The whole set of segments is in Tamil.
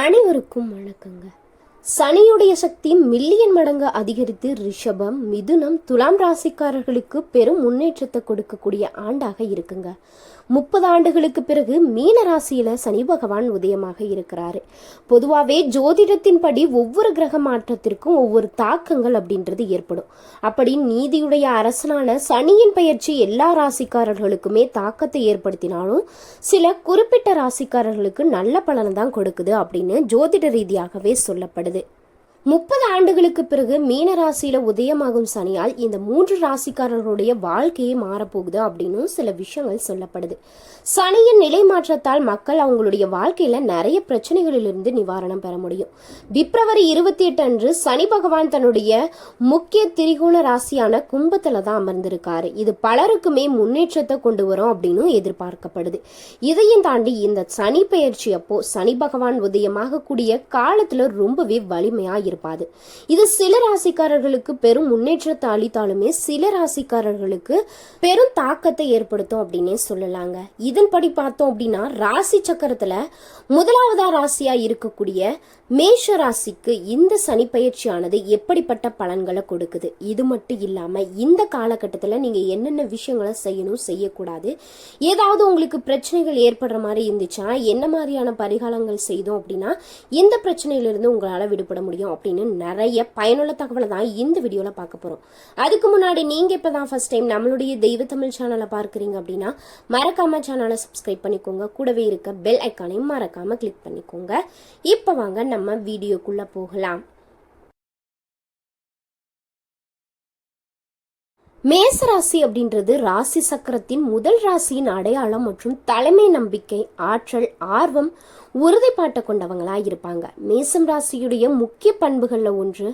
அனைவருக்கும் வணக்கங்க. சனியுடைய சக்தி மில்லியன் மடங்கு அதிகரித்து ரிஷபம் மிதுனம் துலாம் ராசிக்காரர்களுக்கு பெரும் முன்னேற்றத்தை கொடுக்கக்கூடிய ஆண்டாக இருக்குங்க. முப்பது ஆண்டுகளுக்கு பிறகு மீன ராசியில சனி பகவான் உதயமாக இருக்கிறாரு. பொதுவாகவே ஜோதிடத்தின்படி ஒவ்வொரு கிரக மாற்றத்திற்கும் ஒவ்வொரு தாக்கங்கள் அப்படின்றது ஏற்படும். அப்படி நீதியுடைய அரசனான சனியின் பயிற்சி எல்லா ராசிக்காரர்களுக்குமே தாக்கத்தை ஏற்படுத்தினாலும் சில குறிப்பிட்ட ராசிக்காரர்களுக்கு நல்ல பலனை தான் கொடுக்குது அப்படின்னு ஜோதிட ரீதியாகவே சொல்லப்படுது. முப்பது ஆண்டுகளுக்கு பிறகு மீன ராசியில உதயமாகும் சனியால் இந்த மூன்று ராசிக்காரர்களுடைய வாழ்க்கையே மாறப்போகுது அப்படின்னு சில விஷயங்கள் சொல்லப்படுது. சனியின் நிலை மாற்றத்தால் மக்கள் அவங்களுடைய வாழ்க்கையில நிறைய பிரச்சனைகளிலிருந்து நிவாரணம் பெற முடியும். பிப்ரவரி இருபத்தி எட்டு அன்று சனி பகவான் தன்னுடைய முக்கிய திரிகோண ராசியான கும்பத்துல தான் அமர்ந்திருக்காரு. இது பலருக்குமே முன்னேற்றத்தை கொண்டு வரும் அப்படின்னு எதிர்பார்க்கப்படுது. இதையும் தாண்டி இந்த சனி பெயர்ச்சி அப்போ சனி பகவான் உதயமாக கூடிய காலத்துல ரொம்பவே வலிமையா இருப்பாது இது சில ராசிக்காரர்களுக்கு பெரும் முன்னேற்றத்தை அளித்தாலுமே சில ராசிக்காரர்களுக்கு பெரும் தாக்கத்தை ஏற்படுத்தும் அப்படின்னே சொல்லலாங்க. இதன்படி பார்த்தோம் அப்படின்னா ராசி சக்கரத்துல முதலாவதா ராசியா இருக்கக்கூடிய மேஷ ராசிக்கு இந்த சனி பயிற்சியானது எப்படிப்பட்ட பலன்களை கொடுக்குது? இது மட்டும் இல்லாம இந்த காலகட்டத்தில் நீங்க என்னென்ன விஷயங்களை செய்யணும் செய்யக்கூடாது? ஏதாவது உங்களுக்கு பிரச்சனைகள் ஏற்படுற மாதிரி இருந்துச்சுன்னா என்ன மாதிரியான பரிகாரங்கள் செய்தோம் அப்படின்னா இந்த பிரச்சனையிலிருந்து உங்களால் விடுபட முடியும் அப்படின்னு நிறைய பயனுள்ள தகவலை தான் இந்த வீடியோவில் பார்க்க போகிறோம் அதுக்கு முன்னாடி நீங்கள் இப்போ தான் ஃபர்ஸ்ட் டைம் நம்மளுடைய தெய்வ தமிழ் சேனலை பார்க்குறீங்க அப்படின்னா மறக்காம சேனலை சப்ஸ்கிரைப் பண்ணிக்கோங்க. கூடவே இருக்க பெல் ஐக்கானையும் மறக்காம கிளிக் பண்ணிக்கோங்க. இப்போ வாங்க நம்ம நம்ம வீடியோக்குள்ளே போகலாம். மேசராசி அப்படின்றது ராசி சக்கரத்தின் முதல் ராசியின் அடையாளம் மற்றும் தலைமை நம்பிக்கை ஆற்றல் ஆர்வம் உறுதிப்பாட்டை கொண்டவங்களா இருப்பாங்க. மேசம் ராசியுடைய முக்கிய பண்புகளில் ஒன்று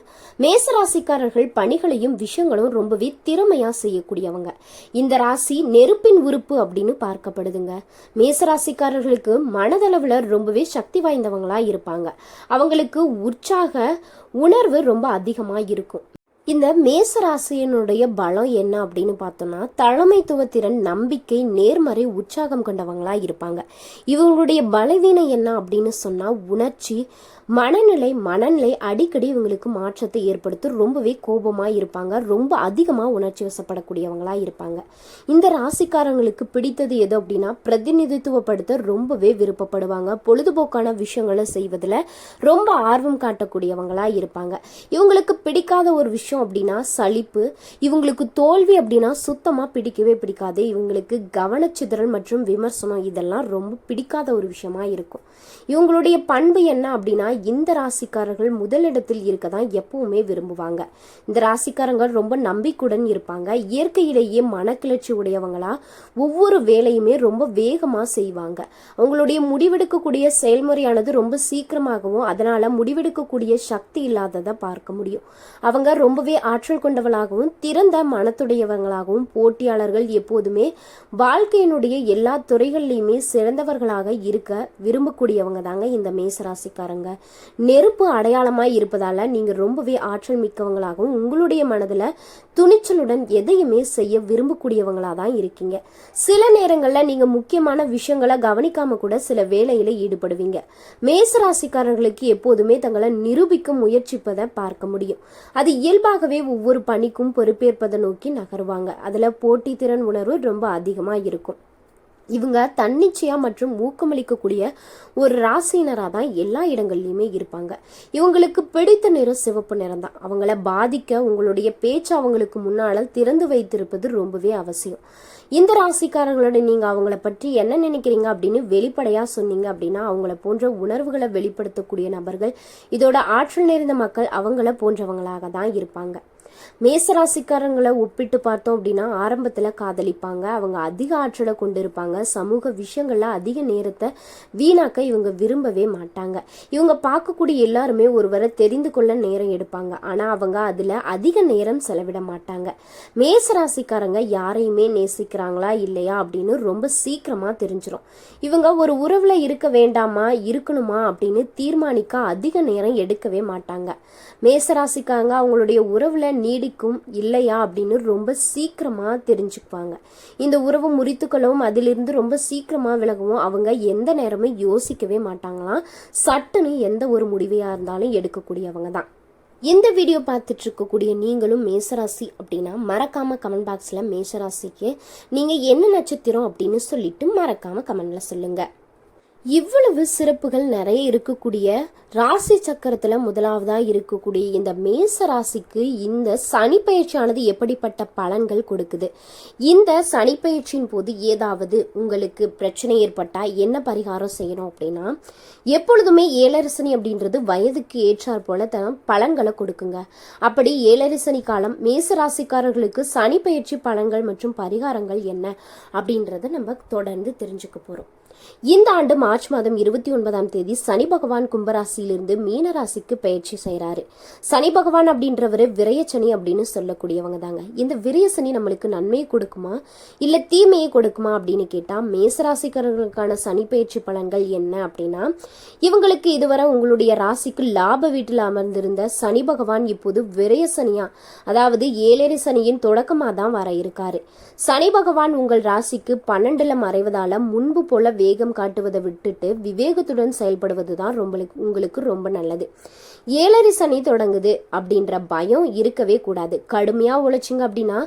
மேச ராசிக்காரர்கள் பணிகளையும் விஷயங்களும் ரொம்பவே திறமையா செய்யக்கூடியவங்க. இந்த ராசி நெருப்பின் உறுப்பு அப்படின்னு பார்க்கப்படுதுங்க. மேச ராசிக்காரர்களுக்கு மனதளவில் ரொம்பவே சக்தி வாய்ந்தவங்களா இருப்பாங்க. அவங்களுக்கு உற்சாக உணர்வு ரொம்ப அதிகமாக இருக்கும். இந்த மேசராசியனுடைய பலம் என்ன அப்படின்னு பார்த்தோம்னா தலைமைத்துவ திறன் நம்பிக்கை நேர்மறை உற்சாகம் கொண்டவங்களா இருப்பாங்க. இவங்களுடைய பலவீனம் என்ன அப்படின்னு சொன்னா உணர்ச்சி மனநிலை மனநிலை அடிக்கடி இவங்களுக்கு மாற்றத்தை ஏற்படுத்தும் ரொம்பவே கோபமாக இருப்பாங்க. ரொம்ப அதிகமாக உணர்ச்சி வசப்படக்கூடியவங்களாக இருப்பாங்க. இந்த ராசிக்காரங்களுக்கு பிடித்தது எது அப்படின்னா பிரதிநிதித்துவப்படுத்த ரொம்பவே விருப்பப்படுவாங்க. பொழுதுபோக்கான விஷயங்களை செய்வதில் ரொம்ப ஆர்வம் காட்டக்கூடியவங்களாக இருப்பாங்க. இவங்களுக்கு பிடிக்காத ஒரு விஷயம் அப்படின்னா சலிப்பு. இவங்களுக்கு தோல்வி அப்படின்னா சுத்தமாக பிடிக்கவே பிடிக்காது. இவங்களுக்கு கவனச்சிதறல் மற்றும் விமர்சனம் இதெல்லாம் ரொம்ப பிடிக்காத ஒரு விஷயமா இருக்கும். இவங்களுடைய பண்பு என்ன அப்படின்னா இந்த ராசிக்காரர்கள் முதலிடத்தில் இருக்க தான் எப்பவுமே விரும்புவாங்க. இந்த ராசிக்காரங்கள் ரொம்ப நம்பிக்கையுடன் இருப்பாங்க. இயற்கையிலேயே மனக்கிளர்ச்சி உடையவங்களா ஒவ்வொரு வேலையுமே ரொம்ப வேகமாக செய்வாங்க. அவங்களுடைய முடிவெடுக்கக்கூடிய செயல்முறையானது ரொம்ப சீக்கிரமாகவும் அதனால முடிவெடுக்கக்கூடிய சக்தி இல்லாததை பார்க்க முடியும். அவங்க ரொம்பவே ஆற்றல் கொண்டவளாகவும் திறந்த மனத்துடையவங்களாகவும் போட்டியாளர்கள் எப்போதுமே வாழ்க்கையினுடைய எல்லா துறைகள்லையுமே சிறந்தவர்களாக இருக்க விரும்பக்கூடியவங்க தாங்க இந்த மேசராசிக்காரங்க நெருப்பு அடையாளமாய் இருப்பதால நீங்கள் ரொம்பவே ஆற்றல் மிக்கவங்களாகவும் உங்களுடைய மனதில் துணிச்சலுடன் எதையுமே செய்ய விரும்பக்கூடியவங்களாக தான் இருக்கீங்க. சில நேரங்களில் நீங்கள் முக்கியமான விஷயங்களை கவனிக்காம கூட சில வேலையில் ஈடுபடுவீங்க. மேசராசிக்காரர்களுக்கு எப்போதுமே தங்களை நிரூபிக்க முயற்சிப்பதை பார்க்க முடியும். அது இயல்பாகவே ஒவ்வொரு பணிக்கும் பொறுப்பேற்பதை நோக்கி நகருவாங்க. அதில் போட்டித்திறன் உணர்வு ரொம்ப அதிகமாக இருக்கும். இவங்க தன்னிச்சையா மற்றும் ஊக்கமளிக்கக்கூடிய ஒரு ராசியினராக தான் எல்லா இடங்கள்லையுமே இருப்பாங்க. இவங்களுக்கு பிடித்த நிறம் சிவப்பு நிறம் தான். அவங்கள பாதிக்க உங்களுடைய பேச்சு அவங்களுக்கு முன்னால் திறந்து வைத்திருப்பது ரொம்பவே அவசியம். இந்த ராசிக்காரங்களோட நீங்கள் அவங்கள பற்றி என்ன நினைக்கிறீங்க அப்படின்னு வெளிப்படையாக சொன்னீங்க அப்படின்னா அவங்கள போன்ற உணர்வுகளை வெளிப்படுத்தக்கூடிய நபர்கள் இதோட ஆற்றல் நிறைந்த மக்கள் அவங்கள போன்றவங்களாக தான் இருப்பாங்க. மேசராசிக்காரங்களை ஒப்பிட்டு பார்த்தோம் அப்படின்னா ஆரம்பத்தில் காதலிப்பாங்க. அவங்க அதிக ஆற்றலை கொண்டு இருப்பாங்க சமூக விஷயங்கள்ல அதிக நேரத்தை வீணாக்க இவங்க விரும்பவே மாட்டாங்க. இவங்க பார்க்கக்கூடிய எல்லாருமே ஒருவரை தெரிந்து கொள்ள நேரம் எடுப்பாங்க. ஆனால் அவங்க அதில் அதிக நேரம் செலவிட மாட்டாங்க. மேசராசிக்காரங்க யாரையுமே நேசிக்கிறாங்களா இல்லையா அப்படின்னு ரொம்ப சீக்கிரமாக தெரிஞ்சிடும் இவங்க ஒரு உறவில் இருக்க வேண்டாமா இருக்கணுமா அப்படின்னு தீர்மானிக்க அதிக நேரம் எடுக்கவே மாட்டாங்க. மேசராசிக்காரங்க அவங்களுடைய உறவில் நீடிக்கும் இல்லையா அப்படின்னு ரொம்ப சீக்கிரமாக தெரிஞ்சுக்குவாங்க. இந்த உறவு முறித்துக்களவும் அதிலிருந்து ரொம்ப சீக்கிரமாக விலகவும். அவங்க எந்த நேரமும் யோசிக்கவே மாட்டாங்களாம். சட்டுன்னு எந்த ஒரு முடிவையாக இருந்தாலும் எடுக்கக்கூடியவங்க தான். இந்த வீடியோ பார்த்துட்டு இருக்கக்கூடிய நீங்களும் மேசராசி அப்படின்னா மறக்காம கமெண்ட் பாக்ஸில் மேசராசிக்கு நீங்கள் என்ன நட்சத்திரம் அப்படின்னு சொல்லிட்டு மறக்காம கமெண்ட்ல சொல்லுங்க. இவ்வளவு சிறப்புகள் நிறைய இருக்கக்கூடிய ராசி சக்கரத்தில் முதலாவதாக இருக்கக்கூடிய இந்த மேச ராசிக்கு இந்த சனி பயிற்சியானது எப்படிப்பட்ட பலன்கள் கொடுக்குது? இந்த சனி பயிற்சியின் போது ஏதாவது உங்களுக்கு பிரச்சனை ஏற்பட்டால் என்ன பரிகாரம் செய்யணும் அப்படின்னா எப்பொழுதுமே ஏழரசனி அப்படின்றது வயதுக்கு ஏற்றாற் போல தன் பலன்களை கொடுக்குங்க. அப்படி ஏழரசனி காலம் மேச ராசிக்காரர்களுக்கு சனி பயிற்சி பலன்கள் மற்றும் பரிகாரங்கள் என்ன அப்படின்றத நம்ம தொடர்ந்து தெரிஞ்சுக்க போகிறோம் இந்த ஆண்டு மார்ச் மாதம் இருபத்தி ஒன்பதாம் தேதி சனி பகவான் கும்பராசியிலிருந்து மீனராசிக்கு பயிற்சி செய்கிறாரு சனி பகவான் அப்படின்றவர் விரயச்சனி அப்படின்னு சொல்லக்கூடியவங்க தாங்க. இந்த விரயசனி நம்மளுக்கு நன்மையை கொடுக்குமா? இல்ல தீமையை கொடுக்குமா அப்படின்னு கேட்டால் மேசராசிக்காரர்களுக்கான சனி பயிற்சி பலன்கள் என்ன அப்படின்னா இவங்களுக்கு இதுவரை உங்களுடைய ராசிக்கு லாப வீட்டில் அமர்ந்திருந்த சனி பகவான் இப்போது விரயசனியா அதாவது ஏழரை சனியின் தொடக்கமா தான் வர இருக்காரு. சனி பகவான் உங்கள் ராசிக்கு பன்னெண்டுல மறைவதால் முன்பு போல வேகம் காட்டுவதை விட்டுட்டு விவேகத்துடன் செயல்படுவது தான் ரொம்ப உங்களுக்கு ரொம்ப நல்லது. ஏழரை சனி தொடங்குது அப்படின்ற பயம் இருக்கவே கூடாது. கடுமையாக உழைச்சிங்க அப்படின்னா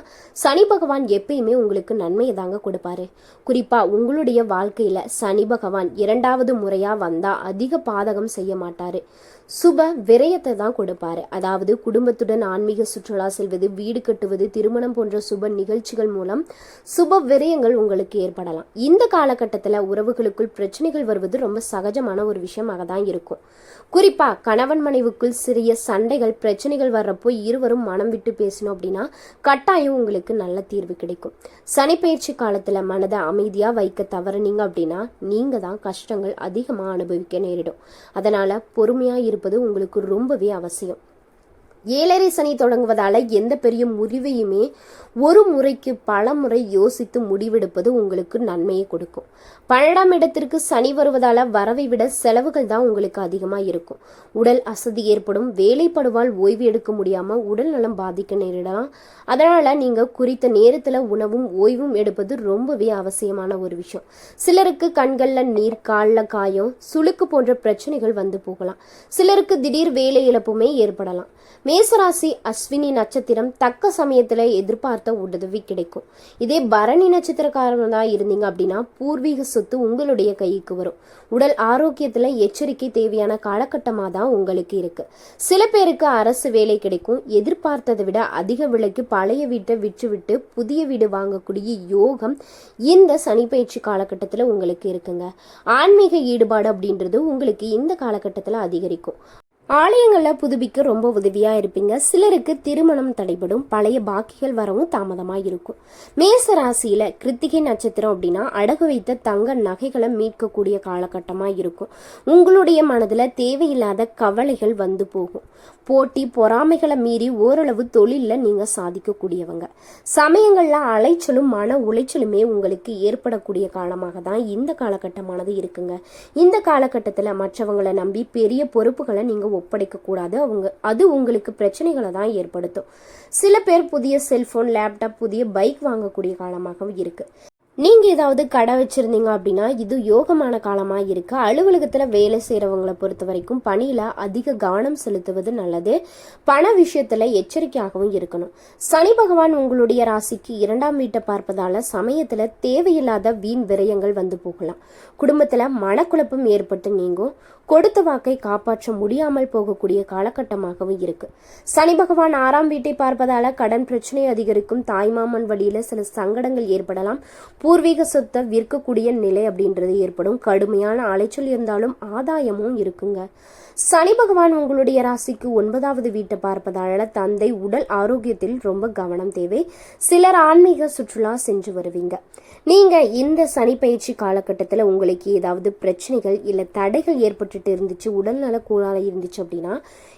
சனி பகவான் எப்பயுமே உங்களுக்கு நன்மையை தாங்க கொடுப்பாரு. குறிப்பா உங்களுடைய வாழ்க்கையில சனி பகவான் இரண்டாவது முறையா வந்தால் அதிக பாதகம் செய்ய மாட்டாரு. சுப விரயத்தை தான் கொடுப்பாரு. அதாவது குடும்பத்துடன் ஆன்மீக சுற்றுலா செல்வது வீடு கட்டுவது திருமணம் போன்ற சுப நிகழ்ச்சிகள் மூலம் சுப விரயங்கள் உங்களுக்கு ஏற்படலாம். இந்த காலகட்டத்தில் உறவுகளுக்குள் பிரச்சனைகள் வருவது ரொம்ப சகஜமான ஒரு விஷயமாக தான் இருக்கும். குறிப்பா கணவன் மனைவுக்குள் சிறிய சண்டைகள் பிரச்சனைகள் வர்றப்போ இருவரும் மனம் விட்டு பேசணும் அப்படின்னா கட்டாயம் உங்களுக்கு நல்ல தீர்வு கிடைக்கும். சனிப்பயிற்சி காலத்துல மனதை அமைதியா வைக்க தவறுனீங்க அப்படின்னா நீங்க தான் கஷ்டங்கள் அதிகமா அனுபவிக்க நேரிடும். அதனால பொறுமையா இருப்பது உங்களுக்கு ரொம்பவே அவசியம். ஏழரை சனி தொடங்குவதால எந்த பெரிய முடிவையுமே ஒரு முறைக்கு பல முறை யோசித்து முடிவெடுப்பது உங்களுக்கு நன்மையை கொடுக்கும். பன்னெண்டாம் இடத்திற்கு சனி வருவதால வரவை விட செலவுகள் தான் உங்களுக்கு அதிகமாக இருக்கும். உடல் அசதி ஏற்படும் வேலைப்படுவால் ஓய்வு எடுக்க முடியாம உடல் நலம் பாதிக்க நேரிடலாம். அதனால நீங்க குறித்த நேரத்துல உணவும் ஓய்வும் எடுப்பது ரொம்பவே அவசியமான ஒரு விஷயம். சிலருக்கு கண்கள்ல நீர் காலில் காயம் சுளுக்கு போன்ற பிரச்சனைகள் வந்து போகலாம். சிலருக்கு திடீர் வேலை இழப்புமே ஏற்படலாம். மேசராசி அஸ்வினி நட்சத்திரம் தக்க சமயத்தில் எதிர்பார்த்த உதவி கிடைக்கும். இதே பரணி நட்சத்திரக்காரங்களா இருந்தீங்க அப்படின்னா பூர்வீக சொத்து உங்களுடைய கைக்கு வரும். உடல் ஆரோக்கியத்தில் எச்சரிக்கை தேவையான காலகட்டமாக தான் உங்களுக்கு இருக்கு. சில பேருக்கு அரசு வேலை கிடைக்கும். எதிர்பார்த்ததை விட அதிக விலைக்கு பழைய வீட்டை விற்றுவிட்டு புதிய வீடு வாங்கக்கூடிய யோகம் இந்த சனிப்பயிற்சி காலகட்டத்தில் உங்களுக்கு இருக்குங்க. ஆன்மீக ஈடுபாடு அப்படின்றது உங்களுக்கு இந்த காலகட்டத்தில் அதிகரிக்கும். ஆலயங்களை புதுப்பிக்க ரொம்ப உதவியாக இருப்பீங்க. சிலருக்கு திருமணம் தடைபடும். பழைய பாக்கிகள் வரவும் தாமதமாக இருக்கும். மேச ராசியில் கிருத்திகை நட்சத்திரம் அப்படின்னா அடகு வைத்த தங்க நகைகளை மீட்கக்கூடிய காலகட்டமாக இருக்கும். உங்களுடைய மனதில் தேவையில்லாத கவலைகள் வந்து போகும். போட்டி பொறாமைகளை மீறி ஓரளவு தொழிலில் நீங்கள் சாதிக்கக்கூடியவங்க. சமயங்களில் அலைச்சலும் மன உளைச்சலுமே உங்களுக்கு ஏற்படக்கூடிய காலமாக தான் இந்த காலகட்டமானது இருக்குங்க. இந்த காலகட்டத்தில் மற்றவங்களை நம்பி பெரிய பொறுப்புகளை நீங்கள் ஒப்படைக்க கூடாது அவங்க அது உங்களுக்கு பிரச்சனைகளை தான் ஏற்படுத்தும். சில பேர் புதிய செல்போன் லேப்டாப் புதிய பைக் வாங்கக்கூடிய காலமாகவும் இருக்கு. நீங்க ஏதாவது கடை வச்சிருந்தீங்க அப்படின்னா இது யோகமான காலமா இருக்கு. அலுவலகத்துல வேலை செய்யறவங்களை பொறுத்த வரைக்கும் பணியில அதிக கவனம் செலுத்துவது நல்லது. பண விஷயத்துல எச்சரிக்கையாகவும் இருக்கணும். சனி பகவான் உங்களுடைய ராசிக்கு இரண்டாம் வீட்டை பார்ப்பதால சமயத்துல தேவையில்லாத வீண் விரயங்கள் வந்து போகலாம். குடும்பத்துல மனக்குழப்பம் ஏற்பட்டு நீங்கும். கொடுத்த வாக்கை காப்பாற்ற முடியாமல் போகக்கூடிய காலகட்டமாகவும் இருக்கு. சனி பகவான் ஆறாம் வீட்டை பார்ப்பதால கடன் பிரச்சனை அதிகரிக்கும். தாய்மாமன் வழியில சில சங்கடங்கள் ஏற்படலாம். பூர்வீக சொத்தை விற்கக்கூடிய நிலை அப்படின்றது ஏற்படும். கடுமையான அலைச்சல் இருந்தாலும் ஆதாயமும் இருக்குங்க. சனி பகவான் உங்களுடைய ராசிக்கு ஒன்பதாவது வீட்டை பார்ப்பதால தந்தை உடல் ஆரோக்கியத்தில் ரொம்ப கவனம் தேவை. சிலர் ஆன்மீக சுற்றுலா சென்று வருவீங்க. நீங்க இந்த சனி பயிற்சி காலகட்டத்தில் உங்களுக்கு ஏதாவது பிரச்சனைகள் இல்லை தடைகள் ஏற்பட்டு ஏற்பட்டுட்டு இருந்துச்சு உடல்நல கூடால இருந்துச்சு அப்படின்னா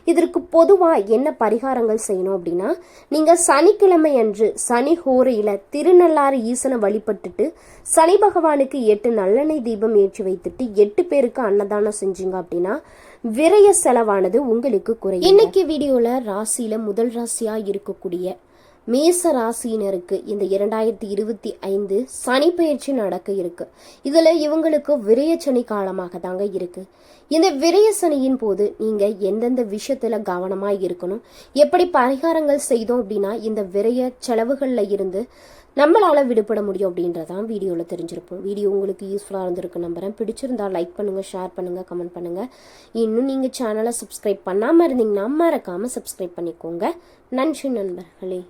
இதற்கு பொதுவாக என்ன பரிகாரங்கள் செய்யணும் அப்படின்னா நீங்க சனிக்கிழமை அன்று சனி ஹோரையில திருநள்ளாறு ஈசனை வழிபட்டுட்டு சனி பகவானுக்கு எட்டு நல்லெண்ணெய் தீபம் ஏற்றி வைத்துட்டு எட்டு பேருக்கு அன்னதானம் செஞ்சீங்க அப்படின்னா விரய செலவானது உங்களுக்கு குறையும். இன்னைக்கு வீடியோவில் ராசியில முதல் ராசியா இருக்கக்கூடிய மேச ராசியினருக்கு இந்த இரண்டாயிரத்தி இருபத்தி ஐந்து சனி பயிற்சி நடக்க இருக்கு. இதுல இவங்களுக்கு விரய சனி காலமாக தாங்க இருக்கு. இந்த விரய சனியின் போது நீங்க எந்தெந்த விஷயத்துல கவனமா இருக்கணும் எப்படி பரிகாரங்கள் செய்தோம் அப்படின்னா இந்த விரய செலவுகள்ல இருந்து நம்மளால விடுபட முடியும் அப்படின்றதான் வீடியோவில் தெரிஞ்சிருப்போம். வீடியோ உங்களுக்கு யூஸ்ஃபுல்லாக இருந்திருக்கு நம்புறேன். பிடிச்சிருந்தா லைக் பண்ணுங்க ஷேர் பண்ணுங்க கமெண்ட் பண்ணுங்க. இன்னும் நீங்க சேனலை சப்ஸ்கிரைப் பண்ணாம இருந்தீங்கன்னா மறக்காம சப்ஸ்கிரைப் பண்ணிக்கோங்க. நன்றி நண்பர்களே.